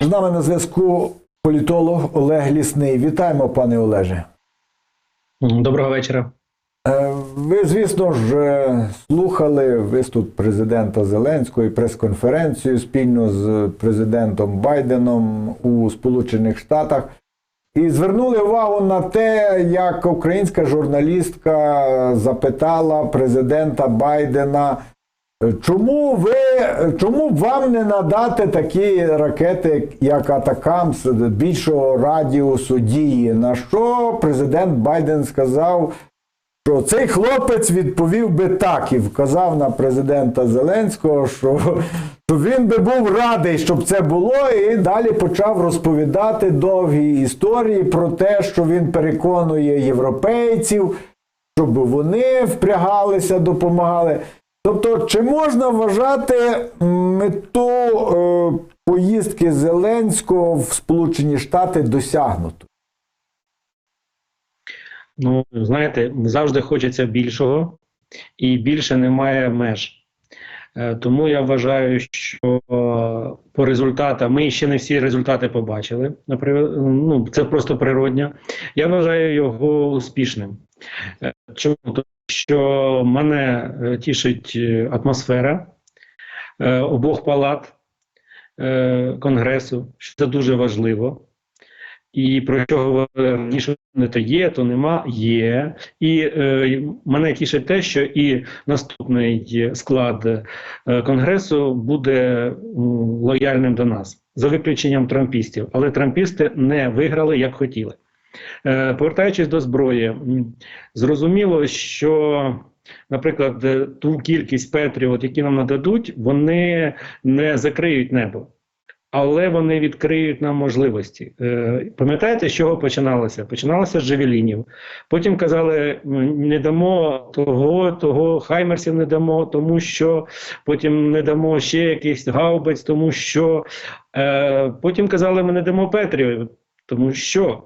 З нами на зв'язку політолог Олег Лісний. Вітаємо, пане Олеже. Доброго вечора. Е, Ви, звісно ж, е, слухали виступ президента Зеленського і прес-конференцію спільно з президентом Байденом у Сполучених Штатах. І звернули увагу на те, як українська журналістка запитала президента Байдена, чому ви чому б вам не надати такі ракети, як Атакамс, більшого радіусу дії? На що президент Байден сказав, що цей хлопець відповів би так і вказав на президента Зеленського, що, що він би був радий, щоб це було, і далі почав розповідати довгі історії про те, що він переконує європейців, щоб вони впрягалися, допомагали. Тобто, чи можна вважати мету е, поїздки Зеленського в Сполучені Штати досягнуту? Ну, знаєте, завжди хочеться більшого, і більше немає меж. Е, Тому я вважаю, що е, по результатам ми ще не всі результати побачили. Ну, це просто природньо. Я вважаю його успішним. Е, Чому? Тому що мене тішить атмосфера обох палат Конгресу, що це дуже важливо. І про що раніше не то є, то нема, є. І е, мене тішить те, що і наступний склад е, конгресу буде лояльним до нас, за виключенням трампістів. Але трампісти не виграли, як хотіли. Е, повертаючись до зброї, зрозуміло, що. Наприклад, ту кількість Петріот, які нам нададуть, вони не закриють небо але вони відкриють нам можливості. Е, Пам'ятаєте, з чого починалося? Починалося з Джевелінів. Потім казали, не дамо того, того, хаймерсів не дамо, тому що потім не дамо ще якийсь гаубиць, тому що е, потім казали, ми не дамо Петрів, тому що.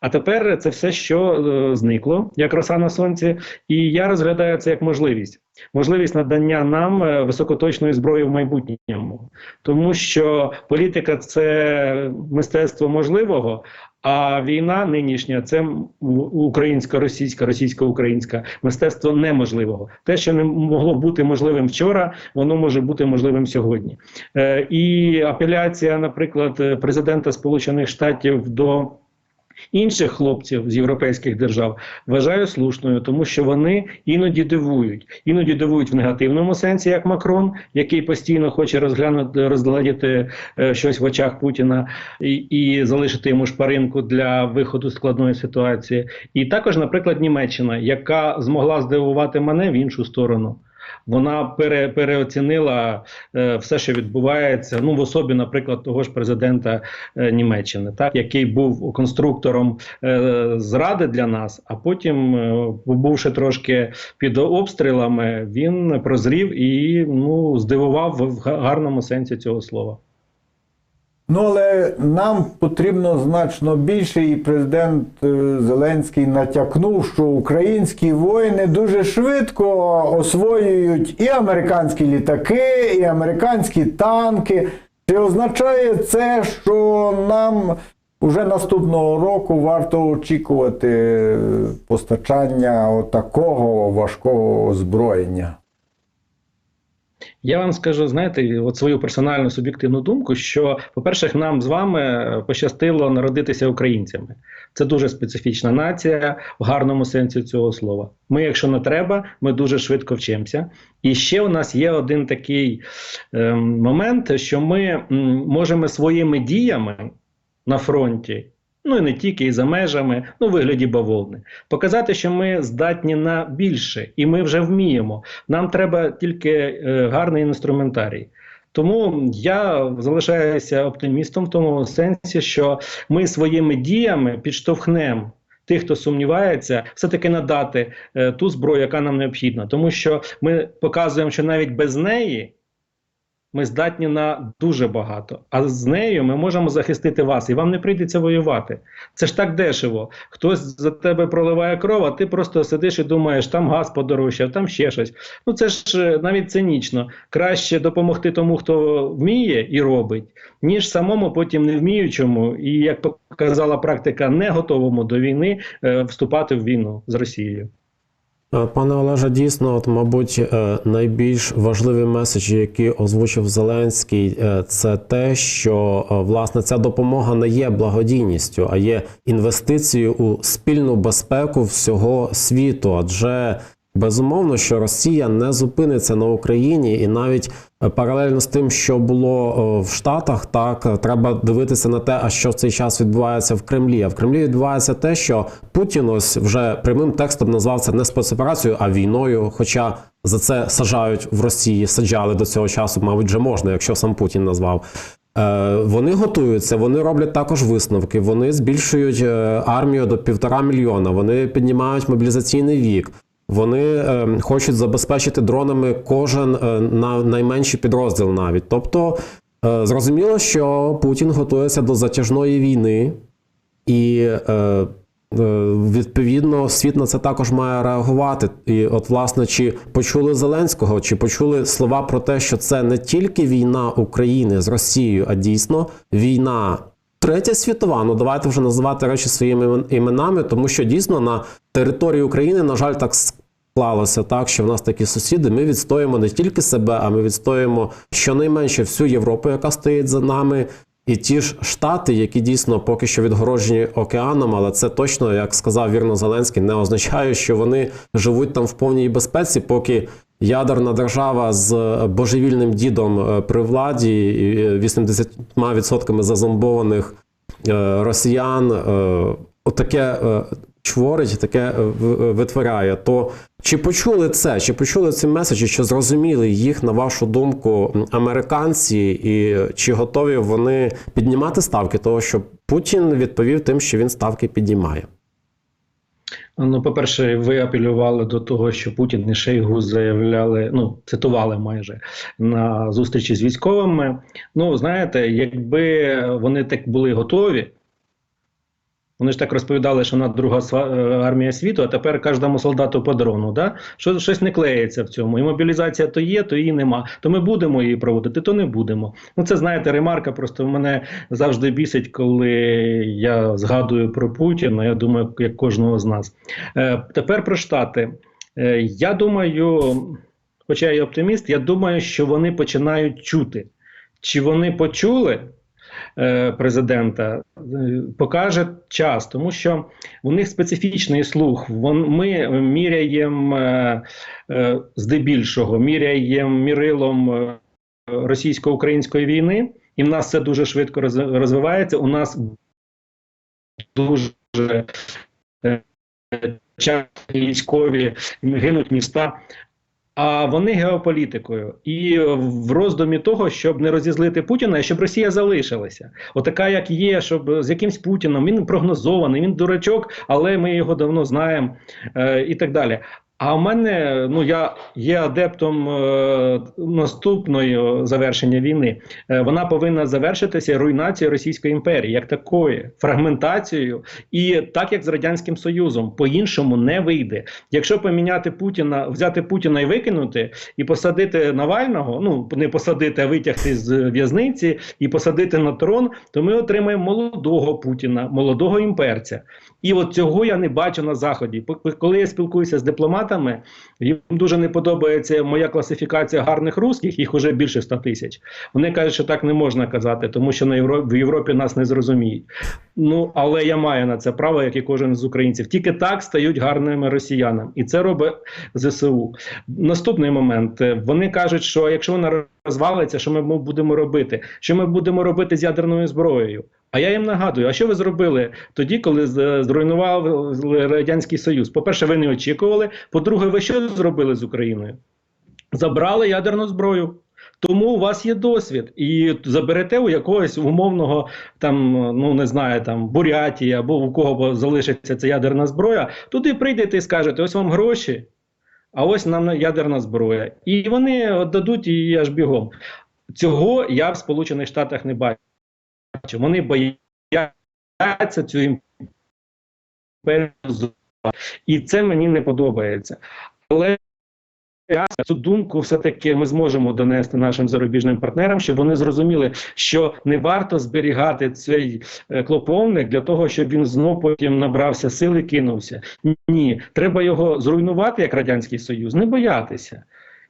А тепер це все, що е, зникло, як роса на сонці, і я розглядаю це як можливість. Можливість надання нам е, високоточної зброї в майбутньому, тому що політика це мистецтво можливого, а війна нинішня це українсько-російська, російсько-українська мистецтво неможливого. Те, що не могло бути можливим вчора, воно може бути можливим сьогодні. Е, і апеляція, наприклад, президента Сполучених Штатів до. Інших хлопців з європейських держав вважаю слушною, тому що вони іноді дивують. Іноді дивують в негативному сенсі, як Макрон, який постійно хоче розглянути, розгладити е, щось в очах Путіна і, і залишити йому шпаринку для виходу з складної ситуації. І також, наприклад, Німеччина, яка змогла здивувати мене в іншу сторону. Вона пере, переоцінила е, все, що відбувається. Ну в особі, наприклад, того ж президента е, Німеччини, так який був конструктором е, зради для нас, а потім, е, побувши трошки під обстрілами, він прозрів і ну здивував в гарному сенсі цього слова. Ну, але нам потрібно значно більше, і президент е, Зеленський натякнув, що українські воїни дуже швидко освоюють і американські літаки, і американські танки. Чи означає це, що нам уже наступного року варто очікувати постачання такого важкого озброєння? Я вам скажу, знаєте, от свою персональну суб'єктивну думку, що, по-перше, нам з вами пощастило народитися українцями. Це дуже специфічна нація в гарному сенсі цього слова. Ми, якщо не треба, ми дуже швидко вчимося. І ще у нас є один такий ем, момент, що ми можемо своїми діями на фронті. Ну і не тільки і за межами, ну у вигляді бавовни, показати, що ми здатні на більше, і ми вже вміємо. Нам треба тільки е, гарний інструментарій. Тому я залишаюся оптимістом в тому сенсі, що ми своїми діями підштовхнемо тих, хто сумнівається, все-таки надати е, ту зброю, яка нам необхідна. Тому що ми показуємо, що навіть без неї ми здатні на дуже багато. А з нею ми можемо захистити вас, і вам не прийдеться воювати. Це ж так дешево. Хтось за тебе проливає кров, а ти просто сидиш і думаєш, там газ подорожчав, там ще щось. Ну це ж е, навіть цинічно. Краще допомогти тому, хто вміє і робить, ніж самому потім не вміючому, і як показала практика, не готовому до війни е, вступати в війну з Росією. Е, Пане Олеже, дійсно, от, мабуть, е, найбільш важливі меседжі, які озвучив Зеленський, е, це те, що власне ця допомога не є благодійністю, а є інвестицією у спільну безпеку всього світу. Адже безумовно, що Росія не зупиниться на Україні, і навіть е, паралельно з тим, що було е, в Штатах, так е, треба дивитися на те, а що в цей час відбувається в Кремлі. А в Кремлі відбувається те, що Путін ось вже прямим текстом назвав це не спецоперацією, а війною. Хоча за це саджають в Росії, саджали до цього часу, мабуть, вже можна, якщо сам Путін назвав. Вони готуються, вони роблять також висновки. Вони збільшують армію до півтора мільйона. Вони піднімають мобілізаційний вік. Вони е, хочуть забезпечити дронами кожен е, на найменший підрозділ навіть. Тобто е, зрозуміло, що Путін готується до затяжної війни, і відповідно світ на це також має реагувати. І, от, власне, чи почули Зеленського, чи почули слова про те, що це не тільки війна України з Росією, а дійсно війна. Третя світова, ну давайте вже називати речі своїми іменами, тому що дійсно на території України, на жаль, так склалося так, що в нас такі сусіди. Ми відстоїмо не тільки себе, а ми відстоїмо щонайменше всю Європу, яка стоїть за нами, і ті ж штати, які дійсно поки що відгороджені океаном, але це точно, як сказав вірно Зеленський, не означає, що вони живуть там в повній безпеці, поки ядерна держава з божевільним дідом е, при владі, і, е, 80% зазомбованих е, росіян, е, отаке е, чворить, таке е, е, витворяє. То чи почули це? Чи почули ці меседжі? Чи зрозуміли їх, на вашу думку, американці, і чи готові вони піднімати ставки? Того, що Путін відповів тим, що він ставки підіймає. Ну, по-перше, ви апелювали до того, що Путін і Шейгу заявляли, ну, цитували майже на зустрічі з військовими. Ну, знаєте, якби вони так були готові, вони ж так розповідали, що вона друга е, армія світу, а тепер кожному солдату по дрону. Да? Що, щось не клеїться в цьому. І мобілізація то є, то її нема. То ми будемо її проводити, то не будемо. Ну, це знаєте, ремарка. Просто мене завжди бісить, коли я згадую про Путіна. Я думаю, як кожного з нас. Е, тепер про Штати. Е, я думаю, хоча я і оптиміст, я думаю, що вони починають чути. Чи вони почули? Е, Президента е, покаже час, тому що у них специфічний слух. Ми міряємо е, здебільшого, міряємо мірилом російсько-української війни, і в нас це дуже швидко розвивається. У нас дуже часто військові гинуть міста. А вони геополітикою і в роздумі того, щоб не розізлити Путіна, і щоб Росія залишилася. Отака, як є, щоб з якимсь Путіном він прогнозований, він дурачок, але ми його давно знаємо е, і так далі. А в мене ну я є адептом е, наступної завершення війни. Е, вона повинна завершитися руйнацією Російської імперії, як такої, фрагментацією, і так як з радянським Союзом, по-іншому не вийде. Якщо поміняти Путіна, взяти Путіна і викинути, і посадити Навального, ну не посадити, а витягти з в'язниці і посадити на трон, то ми отримаємо молодого Путіна, молодого імперця. І от цього я не бачу на заході. Коли я спілкуюся з дипломатами, їм дуже не подобається моя класифікація гарних русських, їх уже більше 100 тисяч. Вони кажуть, що так не можна казати, тому що на Євро... в Європі нас не зрозуміють. Ну але я маю на це право, як і кожен з українців. Тільки так стають гарними росіянами, і це робить ЗСУ. Наступний момент. Вони кажуть, що якщо вона розвалиться, що ми будемо робити? Що ми будемо робити з ядерною зброєю? А я їм нагадую, а що ви зробили тоді, коли зруйнували радянський союз? По-перше, ви не очікували. По-друге, ви що зробили з Україною? Забрали ядерну зброю. Тому у вас є досвід, і заберете у якогось умовного там, ну не знаю, там Бурятії або у кого залишиться ця ядерна зброя, туди прийдете і скажете: ось вам гроші, а ось нам ядерна зброя. І вони дадуть її аж бігом. Цього я в Сполучених Штатах не бачу. Вони бояться цю імперію. І це мені не подобається. Але цю думку все-таки ми зможемо донести нашим зарубіжним партнерам, щоб вони зрозуміли, що не варто зберігати цей е, клоповник для того, щоб він знов потім набрався сил і кинувся. Ні, треба його зруйнувати як радянський союз, не боятися,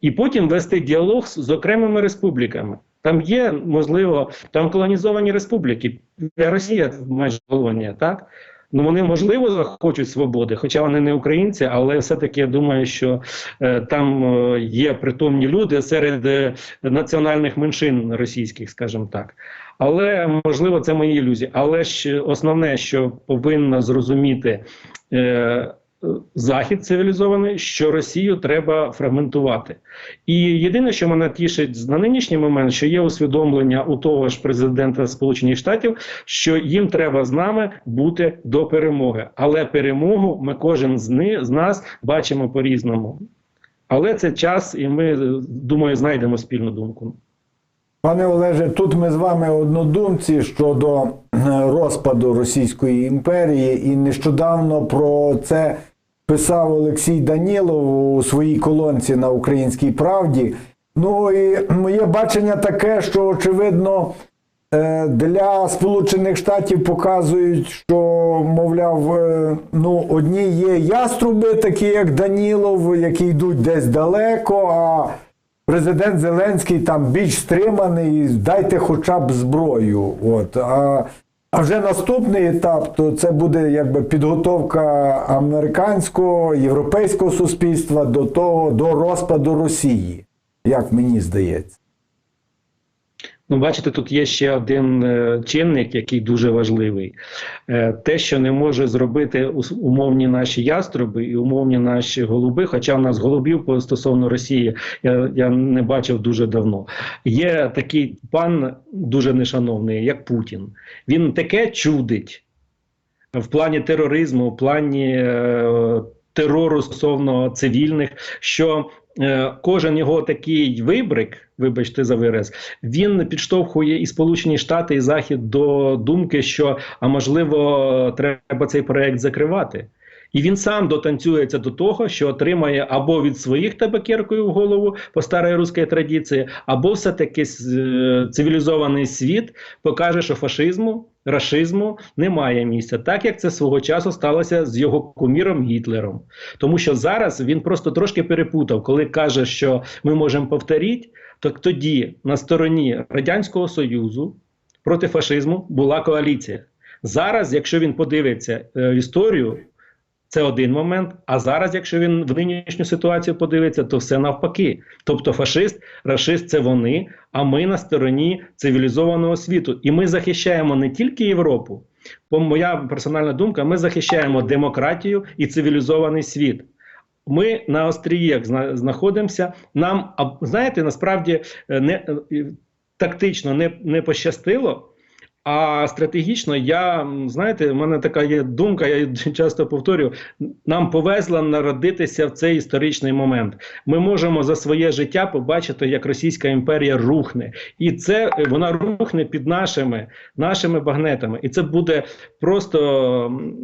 і потім вести діалог з окремими республіками. Там є, можливо, там колонізовані республіки. Росія майже колонія, так? Ну вони можливо хочуть свободи, хоча вони не українці, але все-таки я думаю, що е, там е, є притомні люди серед е, національних меншин російських, скажімо так. Але можливо, це мої ілюзії. Але ж основне, що повинна зрозуміти е, Захід цивілізований, що Росію треба фрагментувати. І єдине, що мене тішить на нинішній момент, що є усвідомлення у того ж президента Сполучених Штатів, що їм треба з нами бути до перемоги. Але перемогу ми кожен з, ни, з нас бачимо по-різному. Але це час, і ми думаю, знайдемо спільну думку. Пане Олеже, тут ми з вами однодумці щодо е, розпаду Російської імперії, і нещодавно про це писав Олексій Данілов у своїй колонці на Українській правді. Ну і моє бачення таке, що очевидно е, для Сполучених Штатів показують, що, мовляв, е, ну, одні є яструби, такі як Данілов, які йдуть десь далеко. а Президент Зеленський там більш стриманий, дайте хоча б зброю. От. А, а вже наступний етап, то це буде якби підготовка американського, європейського суспільства до того, до розпаду Росії, як мені здається. Ну, бачите, тут є ще один е, чинник, який дуже важливий. Е, те, що не може зробити умовні наші яструби і умовні наші голуби, хоча в нас голубів стосовно Росії я, я не бачив дуже давно. Є такий пан дуже нешановний, як Путін. Він таке чудить в плані тероризму, в плані е, терору стосовно цивільних, що кожен його такий вибрик, вибачте за вираз, він підштовхує і Сполучені Штати, і Захід до думки, що а можливо треба цей проект закривати. І він сам дотанцюється до того, що отримає або від своїх табакеркою в голову по старої руській традиції, або все-таки е, цивілізований світ покаже, що фашизму, рашизму немає місця, так як це свого часу сталося з його куміром Гітлером. Тому що зараз він просто трошки перепутав, коли каже, що ми можемо повторити, так тоді на стороні Радянського Союзу проти фашизму була коаліція. Зараз, якщо він подивиться е, історію, це один момент. А зараз, якщо він в нинішню ситуацію подивиться, то все навпаки. Тобто, фашист, рашист це вони, а ми на стороні цивілізованого світу. І ми захищаємо не тільки Європу. По моя персональна думка, ми захищаємо демократію і цивілізований світ. Ми на остріях зна- знаходимося. Нам знаєте, насправді е, не е, тактично не, не пощастило. А стратегічно, я знаєте, в мене така є думка, я часто повторюю. Нам повезло народитися в цей історичний момент. Ми можемо за своє життя побачити, як Російська імперія рухне, і це е, вона рухне під нашими нашими багнетами. І це буде просто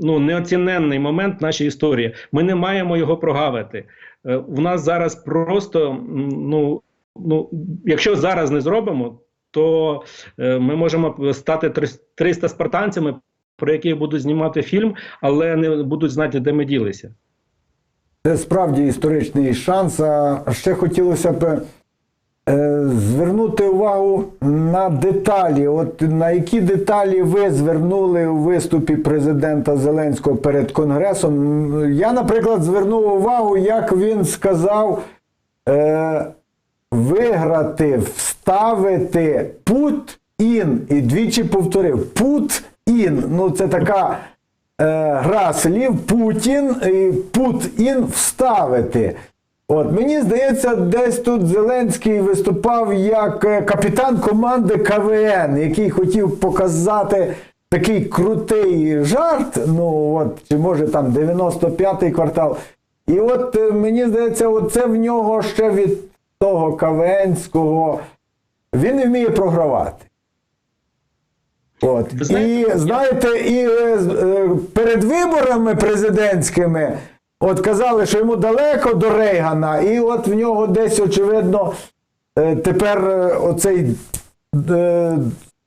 ну неоціненний момент в нашій історії. Ми не маємо його прогавити. Е, У нас зараз просто ну, ну якщо зараз не зробимо то е, ми можемо стати 300 спартанцями, про яких будуть знімати фільм, але не будуть знати, де ми ділися. Це справді історичний шанс. А ще хотілося б е, звернути увагу на деталі. От на які деталі ви звернули у виступі президента Зеленського перед Конгресом? Я, наприклад, звернув увагу, як він сказав. Е, виграти, вставити put in, і двічі повторив put in. Ну, це така е, гра слів Путін і put in вставити. От мені здається, десь тут Зеленський виступав як е, капітан команди КВН, який хотів показати такий крутий жарт. Ну от, чи може там 95-й квартал. І от е, мені здається, це в нього ще від того КВНського він не вміє програвати. От. І знаєте, і е, е, перед виборами президентськими от казали, що йому далеко до Рейгана, і от в нього десь, очевидно, е, тепер оцей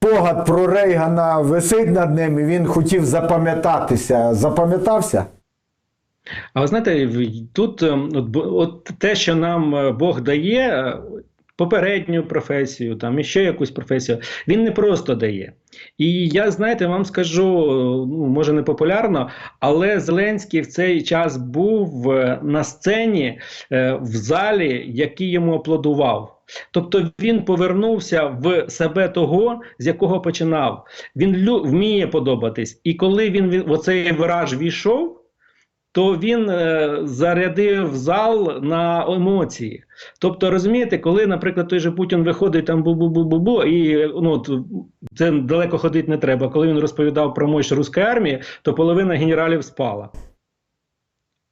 спогад про Рейгана висить над ним, і він хотів запам'ятатися. Запам'ятався? А ви знаєте, тут ем, от, от те, що нам е, Бог дає, е, попередню професію, там і ще якусь професію, він не просто дає. І я, знаєте, вам скажу, ну, може не популярно, але Зеленський в цей час був е, на сцені в залі, який йому аплодував. Тобто він повернувся в себе того, з якого починав. Він лю- вміє подобатись. І коли він в оцей вираж війшов, то він е, зарядив зал на емоції. Тобто, розумієте, коли, наприклад, той же Путін виходить там бу-бу-бу-бу-бу, і ну, це далеко ходити не треба. Коли він розповідав про мощь руської армії, то половина генералів спала.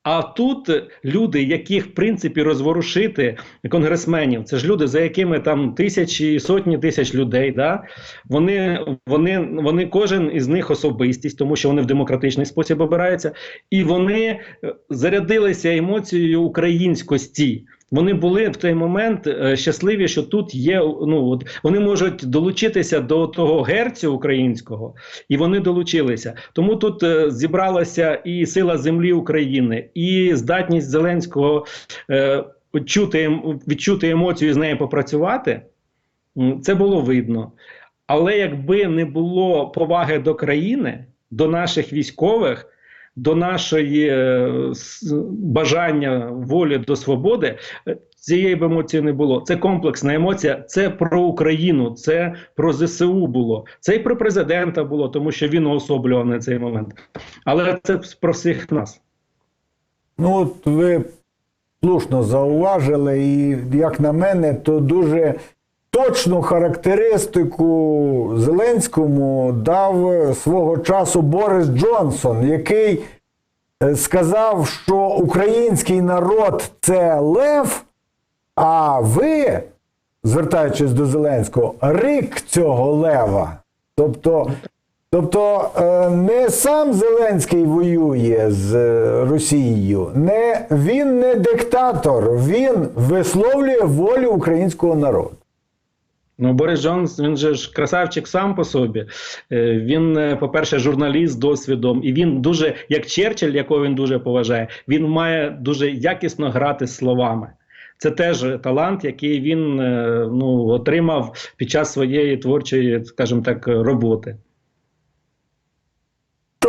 А тут люди, яких в принципі розворушити конгресменів, це ж люди, за якими там тисячі, сотні тисяч людей. Да? Вони, вони, вони кожен із них особистість, тому що вони в демократичний спосіб обираються, і вони е, зарядилися емоцією українськості. Вони були в той момент е, щасливі, що тут є. Ну от вони можуть долучитися до того герцю українського, і вони долучилися. Тому тут е, зібралася і сила землі України, і здатність Зеленського е, відчути, ем- відчути емоцію і з нею попрацювати. Це було видно. Але якби не було поваги до країни, до наших військових, до нашої е, бажання волі до свободи, е, цієї б емоції не було. Це комплексна емоція, це про Україну, це про ЗСУ було, це і про президента було, тому що він уособлював на цей момент. Але це про всіх нас. Ну, от ви слушно зауважили, і як на мене, то дуже точну характеристику Зеленському дав свого часу Борис Джонсон, який е, сказав, що український народ це лев, а ви, звертаючись до Зеленського, рик цього лева. Тобто, тобто е, не сам Зеленський воює з е, Росією, не, він не диктатор, він висловлює волю українського народу. Ну, Борис Джонс, він же ж красавчик сам по собі. Е, Він, е, по-перше, журналіст з досвідом, і він дуже, як Черчилль, якого він дуже поважає, він має дуже якісно грати словами. Це теж талант, який він е, ну, отримав під час своєї творчої, скажімо так, роботи.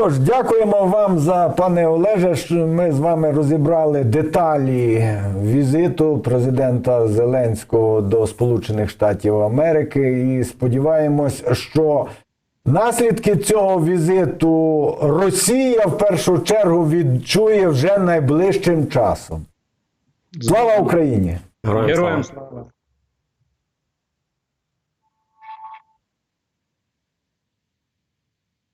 Тож, дякуємо вам за пане Олеже. що Ми з вами розібрали деталі візиту президента Зеленського до Сполучених Штатів Америки. І сподіваємось, що наслідки цього візиту Росія в першу чергу відчує вже найближчим часом. Слава Україні! Героям слава!